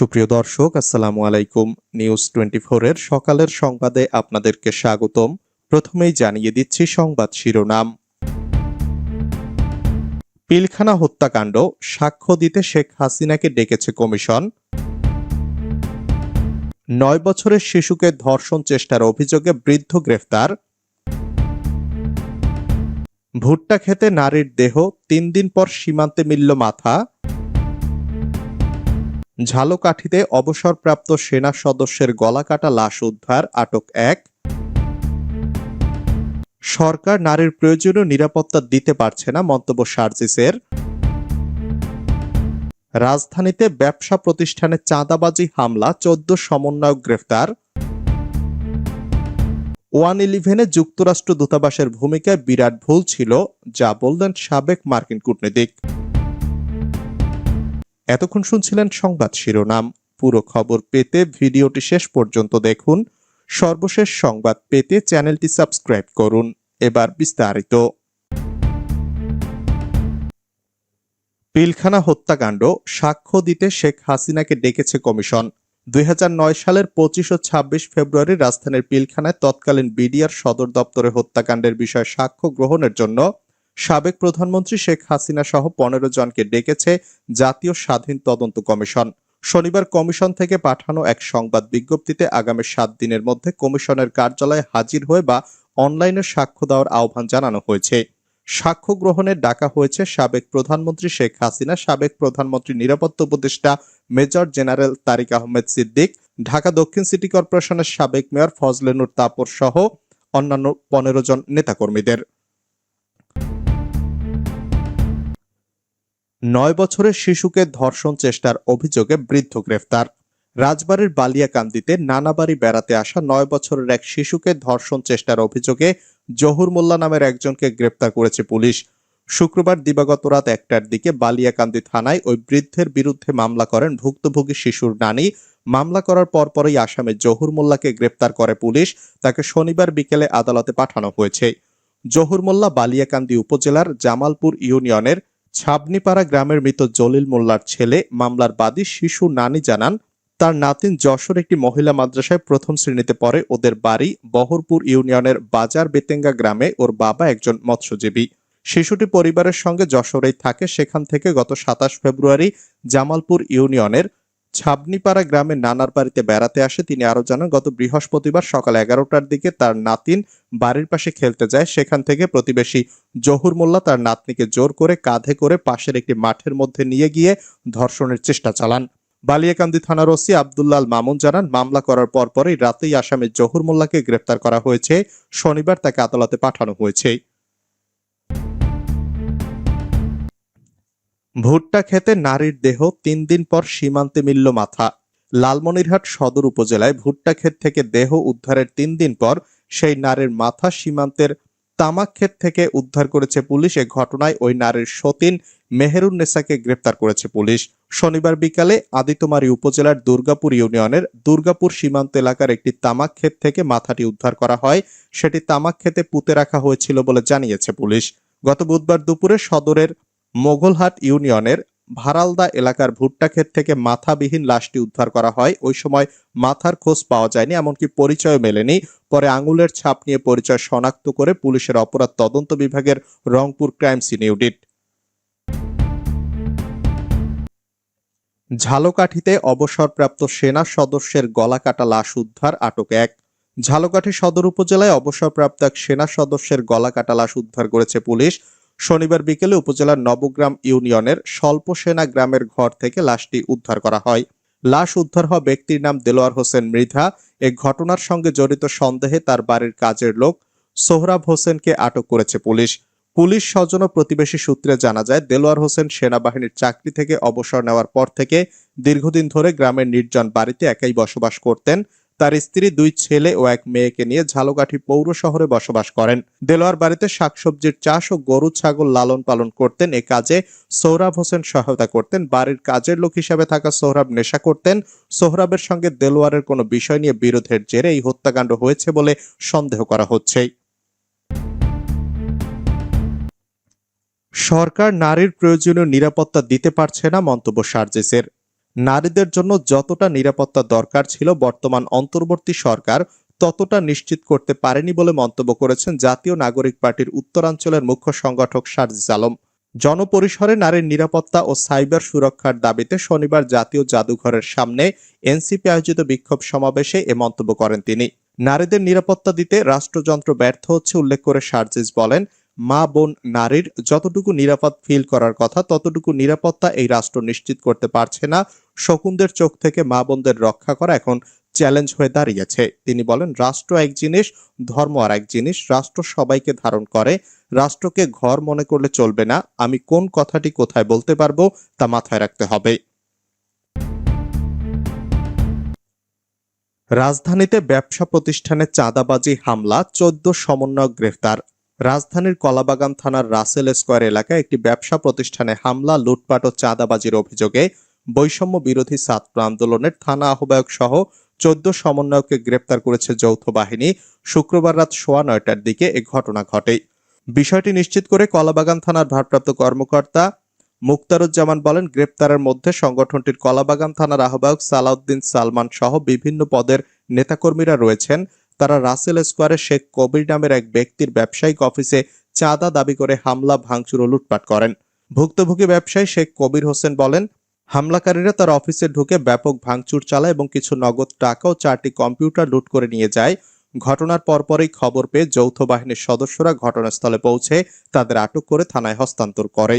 সুপ্রিয় দর্শক, আসসালামু আলাইকুম। নিউজ টোয়েন্টি এর সকালের সংবাদে আপনাদেরকে স্বাগতম। প্রথমেই জানিয়ে দিচ্ছি সংবাদ শিরোনাম। পিলখানা হত্যাকাণ্ড, সাক্ষ্য দিতে শেখ হাসিনাকে ডেকেছে কমিশন। নয় বছরের শিশুকে ধর্ষণ চেষ্টার অভিযোগে বৃদ্ধ গ্রেফতার। ভুট্টা খেতে নারীর দেহ, তিন দিন পর সীমান্তে মিলল মাথা। ঝালকাঠিতে অবসরপ্রাপ্ত সেনা সদস্যের গলাকাটা লাশ উদ্ধার, আটক এক। সরকার নারীর প্রয়োজনীয় নিরাপত্তা দিতে পারছে না, মন্তব্য সার্জিসের। রাজধানীতে ব্যবসা প্রতিষ্ঠানে চাঁদাবাজি হামলা, চোদ্দ সমন্বয়ক গ্রেফতার। ওয়ান ইলেভেনে যুক্তরাষ্ট্র দূতাবাসের ভূমিকায় বিরাট ভুল ছিল, যা বললেন সাবেক মার্কিন কূটনীতিক। এতক্ষণ শুনছিলেন সংবাদ শিরোনাম। পুরো খবর পেতে ভিডিওটি শেষ পর্যন্ত দেখুন। সর্বশেষ সংবাদ পেতে চ্যানেলটি সাবস্ক্রাইব করুন। এবার বিস্তারিত। পিলখানা হত্যাকাণ্ড, সাক্ষ্য দিতে শেখ হাসিনাকে ডেকেছে কমিশন। দুই হাজার নয় সালের পঁচিশ ও ছাব্বিশ ফেব্রুয়ারি রাজধানীর পিলখানায় তৎকালীন বিডিআর সদর দপ্তরে হত্যাকাণ্ডের বিষয়ে সাক্ষ্য গ্রহণের জন্য সাবেক প্রধানমন্ত্রী শেখ হাসিনা সহ পনেরো জনকে ডেকেছে জাতীয় স্বাধীন তদন্ত কমিশন। শনিবার কমিশন থেকে পাঠানো এক সংবাদ বিজ্ঞপ্তিতে আগামী সাত দিনের মধ্যে কমিশনের কার্যালয়ে হাজির হয়ে বা অনলাইনে সাক্ষ্য দেওয়ার আহ্বান জানানো হয়েছে। সাক্ষ্য গ্রহণে ডাকা হয়েছে সাবেক প্রধানমন্ত্রী শেখ হাসিনা, সাবেক প্রধানমন্ত্রী নিরাপত্তা উপদেষ্টা মেজর জেনারেল তারিক আহমেদ সিদ্দিক, ঢাকা দক্ষিণ সিটি কর্পোরেশনের সাবেক মেয়র ফজলেনুর তাপর সহ অন্যান্য পনেরো জন নেতাকর্মীদের। নয় বছরের শিশুকে ধর্ষণ চেষ্টার অভিযোগে বৃদ্ধ গ্রেফতার। রাজবাড়ির বালিয়াকান্দিতে নানা বাড়ি বেড়াতে আসা নয় বছরের এক শিশুকে ধর্ষণ চেষ্টার অভিযোগে জহুর মোল্লা নামের একজনকে গ্রেপ্তার করেছে পুলিশ। শুক্রবার দিবাগত রাত একটার দিকে বালিয়াকান্দি থানায় ওই বৃদ্ধের বিরুদ্ধে মামলা করেন ভুক্তভোগী শিশুর নানি। মামলা করার পরপরই আসামে জহুর মোল্লাকে গ্রেপ্তার করে পুলিশ, তাকে শনিবার বিকেলে আদালতে পাঠানো হয়েছে। জহুর মোল্লা বালিয়াকান্দি উপজেলার জামালপুর ইউনিয়নের ছাবনিপাড়া গ্রামের মৃত জলিল মোল্লার ছেলে, মামলার বাদী শিশু নানি জানান, তার নাতিন যশোর একটি মহিলা মাদ্রাসায় প্রথম শ্রেণীতে পড়ে। ওদের বাড়ি বহরপুর ইউনিয়নের বাজার বেতেঙ্গা গ্রামে। ওর বাবা একজন মৎস্যজীবী। শিশুটি পরিবারের সঙ্গে যশোরেই থাকে। সেখান থেকে গত সাতাশ ফেব্রুয়ারি জামালপুর ইউনিয়নের ছাবনিপাড়া গ্রামে নানার বাড়িতে বেড়াতে আসে। তিনি আরও জানান, গত বৃহস্পতিবার সকাল এগারোটার দিকে তার নাতিন বাড়ির পাশে খেলতে যায়। সেখান থেকে প্রতিবেশী জহুর মোল্লা তার নাতনিকে জোর করে কাঁধে করে পাশের একটি মাঠের মধ্যে নিয়ে গিয়ে ধর্ষণের চেষ্টা চালান। বালিয়াকান্দি থানার ওসি আবদুল্লাল মামুন জানান, মামলা করার পরপরই রাতেই আসামে জহুর মোল্লাকে গ্রেপ্তার করা হয়েছে। শনিবার তাকে আদালতে পাঠানো হয়েছে। ভুট্টা খেতে নারীর দেহ তিন দিন পর সীমান্তে মিলল মাথা। লালমনিরহাট সদর উপজেলায় ভুট্টা ক্ষেত থেকে দেহ উদ্ধারের তিন দিন পর সেই নারীর মাথা সীমান্তের তামাক ক্ষেত থেকে উদ্ধার করেছে পুলিশ। এ ঘটনায় ওই নারীর সতীন মেহেরুন নেসাকে গ্রেপ্তার করেছে পুলিশ। শনিবার বিকালে আদিতমারি উপজেলার দুর্গাপুর ইউনিয়নের দুর্গাপুর সীমান্ত এলাকার একটি তামাক ক্ষেত থেকে মাথাটি উদ্ধার করা হয়। সেটি তামাক ক্ষেতে পুঁতে রাখা হয়েছিল বলে জানিয়েছে পুলিশ। গত বুধবার দুপুরে সদরের মোগলহাট ইউনিয়নের ভারালদা এলাকার ভুট্টা ক্ষেত থেকে মাথাবিহীন লাশটি উদ্ধার করা হয়। ওই সময় মাথার খোঁজ পাওয়া যায়নি, এমনকি পরিচয় মেলেনি। পরে আঙুলের ছাপ নিয়ে পরিচয় শনাক্ত করে পুলিশের অপরাধ তদন্ত বিভাগের রংপুর ক্রাইম সিন ইউনিট। ঝালকাঠিতে অবসরপ্রাপ্ত সেনা সদস্যের গলা কাটা লাশ উদ্ধার, আটক এক। ঝালকাঠি সদর উপজেলায় অবসরপ্রাপ্ত এক সেনা সদস্যের গলা কাটা লাশ উদ্ধার করেছে পুলিশ। শনিবার বিকেলে উপজেলার নবগ্রাম ইউনিয়নের স্বল্প সেনা গ্রামের ঘর থেকে লাশটি উদ্ধার করা হয়। লাশ উদ্ধার হওয়া ব্যক্তির নাম দেলোয়ার হোসেন মৃধা। এ ঘটনার সঙ্গে জড়িত সন্দেহে তার বাড়ির কাজের লোক সোহরাব হোসেনকে আটক করেছে পুলিশ। পুলিশ স্বজন প্রতিবেশী সূত্রে জানা যায়, দেলোয়ার হোসেন সেনাবাহিনীর চাকরি থেকে অবসর নেওয়ার পর থেকে দীর্ঘদিন ধরে গ্রামের নির্জন বাড়িতে একাই বসবাস করতেন। তার স্ত্রী, দুই ছেলে ও এক মেয়েকে নিয়ে ঝালকাঠি পৌর শহরে বসবাস করেন। দেলোয়ার বাড়িতে শাকসবজির চাষ ও গরু ছাগল লালন পালন করতেন। এ কাজে সৌরভ হোসেন সহায়তা করতেন। বাড়ির কাজের লোক হিসাবে থাকা সোহরাব নেশা করতেন। সোহরাবের সঙ্গে দেলোয়ারের কোনো বিষয় নিয়ে বিরোধের জেরে এই হত্যাকাণ্ড হয়েছে বলে সন্দেহ করা হচ্ছে। সরকার নারীর প্রয়োজনীয় নিরাপত্তা দিতে পারছে না মন্তব্য সার্জিসের। নারীদের জন্য যতটা নিরাপত্তা দরকার ছিল বর্তমান অন্তর্বর্তী সরকার ততটা নিশ্চিত করতে পারেনি বলে মন্তব্য করেছেন জাতীয় নাগরিক পার্টির উত্তরাঞ্চলের মুখ্য সংগঠক সার্জিস আলম। জনপরিসরে নারীর নিরাপত্তা ও সাইবার সুরক্ষার দাবিতে শনিবার জাতীয় জাদুঘরের সামনে এনসিপি আয়োজিত বিক্ষোভ সমাবেশে এ মন্তব্য করেন তিনি। নারীদের নিরাপত্তা দিতে রাষ্ট্রযন্ত্র ব্যর্থ হচ্ছে উল্লেখ করে সার্জিস বলেন মা, বোন, নারীর যতটুকু নিরাপদ ফিল করার কথা, ততটুকু নিরাপত্তা এই রাষ্ট্র নিশ্চিত করতে পারছে না। শকুনদের চোখ থেকে মা, বোনদের রক্ষা করা এখন চ্যালেঞ্জ হয়ে দাঁড়িয়েছে। তিনি বলেন, রাষ্ট্র এক জিনিস, ধর্ম আর এক জিনিস। রাষ্ট্র সবাইকে ধারণ করে। রাষ্ট্রকে ঘর মনে করলে চলবে না। আমি কোন কথাটি কোথায় বলতে পারব তা মাথায় রাখতে হবে। রাজধানীতে ব্যবসা প্রতিষ্ঠানে চাঁদাবাজি, হামলা, চোদ্দ সমন্বয়ক গ্রেফতার। রাজধানীর কলাবাগান থানার রাসেল স্কোয়ার এলাকায় একটি ব্যবসা প্রতিষ্ঠানে হামলা, লুটপাট ও চাঁদাবাজির অভিযোগে বৈষম্য বিরোধী ছাত্র আন্দোলনের থানা আহ্বায়ক সহ চোদ্দ সমন্বয়ককে গ্রেপ্তার করেছে যৌথ বাহিনী শুক্রবার রাত সোয়া নয়টার দিকে এ ঘটনা ঘটে। বিষয়টি নিশ্চিত করে কলাবাগান থানার ভারপ্রাপ্ত কর্মকর্তা মুক্তারুজ্জামান বলেন, গ্রেপ্তারের মধ্যে সংগঠনটির কলাবাগান থানার আহ্বায়ক সালাউদ্দিন সালমান সহ বিভিন্ন পদের নেতাকর্মীরা রয়েছেন। তারা রাসেল স্কোয়ারে শেখ কবির নামের এক ব্যক্তির ব্যবসায়িক অফিসে চাঁদা দাবি করে হামলা, ভাঙচুর ও লুটপাট করেন। ভুক্তভোগী ব্যবসায়ী শেখ কবির হোসেন বলেন, হামলাকারীরা তার অফিসে ঢুকে ব্যাপক ভাঙচুর চালায় এবং কিছু নগদ টাকা ও চারটি কম্পিউটার লুট করে নিয়ে যায়। ঘটনার পরপরই খবর পেয়ে যৌথ বাহিনীর সদস্যরা ঘটনাস্থলে পৌঁছে তাদের আটক করে থানায় হস্তান্তর করে।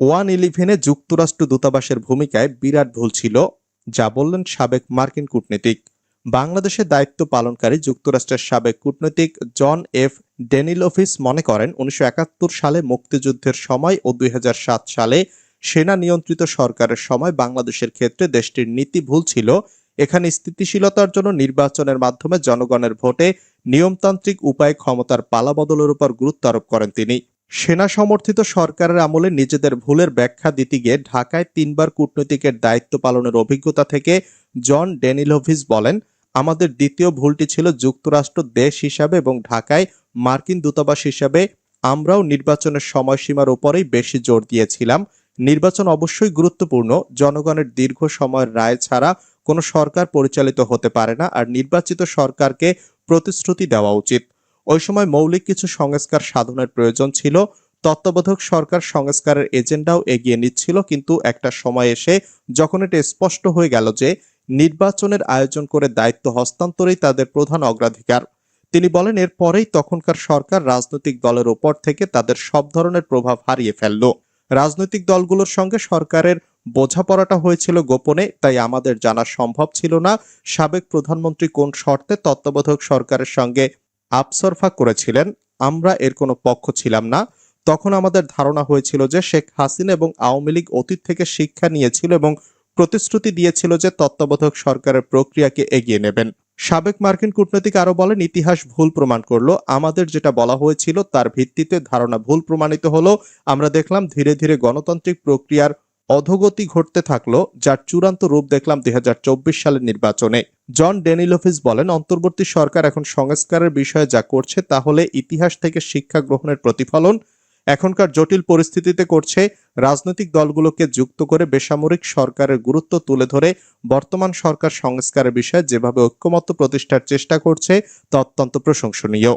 ওয়ান ইলেভেনে যুক্তরাষ্ট্র দূতাবাসের ভূমিকায় বিরাট ভুল ছিল। যা বললেন সাবেক মার্কিন কূটনীতিক। বাংলাদেশে দায়িত্ব পালনকারী যুক্তরাষ্ট্রের সাবেক কূটনীতিক জন এফ ডেনিলোফিস মনে করেন, উনিশশো একাত্তর সালে মুক্তিযুদ্ধের সময় ও দুই হাজার সাত সালে সেনা নিয়ন্ত্রিত সরকারের সময় বাংলাদেশের ক্ষেত্রে দেশটির নীতি ভুল ছিল। এখানে স্থিতিশীলতার জন্য নির্বাচনের মাধ্যমে জনগণের ভোটে নিয়মতান্ত্রিক উপায়ে ক্ষমতার পালাবদলের উপর গুরুত্ব আরোপ করেন তিনি। সেনা সমর্থিত সরকারের আমলে নিজেদের ভুলের ব্যাখ্যা দিতে গিয়ে ঢাকায় তিনবার কূটনীতিকের দায়িত্ব পালনের অভিজ্ঞতা থেকে জন ডেনিলোভিস বলেন, আমাদের দ্বিতীয় ভুলটি ছিল যুক্তরাষ্ট্র দেশ হিসাবে এবং ঢাকায় মার্কিন দূতাবাস হিসাবে আমরাও নির্বাচনের সময়সীমার উপরেই বেশি জোর দিয়েছিলাম। নির্বাচন অবশ্যই গুরুত্বপূর্ণ, জনগণের দীর্ঘ সময়ের রায় ছাড়া কোনো সরকার পরিচালিত হতে পারে না, আর নির্বাচিত সরকারকে প্রতিশ্রুতি দেওয়া উচিত। ওই সময় মৌলিক কিছু সংস্কার সাধনের প্রয়োজন ছিল। তত্ত্বাবধায়ক সরকার সংস্কারের এজেন্ডাও এগিয়ে নিচ্ছিল, কিন্তু একটা সময় এসে যখন এটা স্পষ্ট হয়ে গেল যে নির্বাচনের আয়োজন করে দায়িত্ব হস্তান্তরেই তাদের প্রধান অগ্রাধিকার। তিনি বলেন এর পরেই তখনকার সরকার রাজনৈতিক দলের ওপর থেকে তাদের সব ধরনের প্রভাব হারিয়ে ফেলল। রাজনৈতিক দলগুলোর সঙ্গে সরকারের বোঝাপড়াটা হয়েছিল গোপনে, তাই আমাদের জানা সম্ভব ছিল না সাবেক প্রধানমন্ত্রী কোন শর্তে তত্ত্বাবধায়ক সরকারের সঙ্গে আপসরফা করেছিলেন, আমরা এর কোনো পক্ষ ছিলাম না। তখন আমাদের ধারণা হয়েছিল যে শেখ হাসিনা এবং আওয়ামী লীগ অতীত থেকে শিক্ষা নিয়েছিল এবং প্রতিশ্রুতি দিয়েছিল যে তত্ত্বাবধায়ক সরকারের প্রক্রিয়াকে এগিয়ে নেবেন। সাবেক মার্কিন কূটনৈতিক আরও বলেন, ইতিহাস ভুল প্রমাণ করল। আমাদের যেটা বলা হয়েছিল তার ভিত্তিতে ধারণা ভুল প্রমাণিত হলো। আমরা দেখলাম ধীরে ধীরে গণতান্ত্রিক প্রক্রিয়ার অধোগতি ঘটতে থাকল যার চূড়ান্ত রূপ দেখলাম দুই হাজার চব্বিশ সালের নির্বাচনে। জন ডেনিলোফিস বলেন, অন্তর্বর্তী সরকার এখন সংস্কারের বিষয়ে যা করছে তাহলে ইতিহাস থেকে শিক্ষা গ্রহণের প্রতিফলন, এখনকার জটিল পরিস্থিতিতে করছে রাজনৈতিক দলগুলোকে যুক্ত করে বেসামরিক সরকারের গুরুত্ব তুলে ধরে বর্তমান সরকার সংস্কারের বিষয়ে যেভাবে ঐক্যমত্য প্রতিষ্ঠার চেষ্টা করছে তা অত্যন্ত প্রশংসনীয়।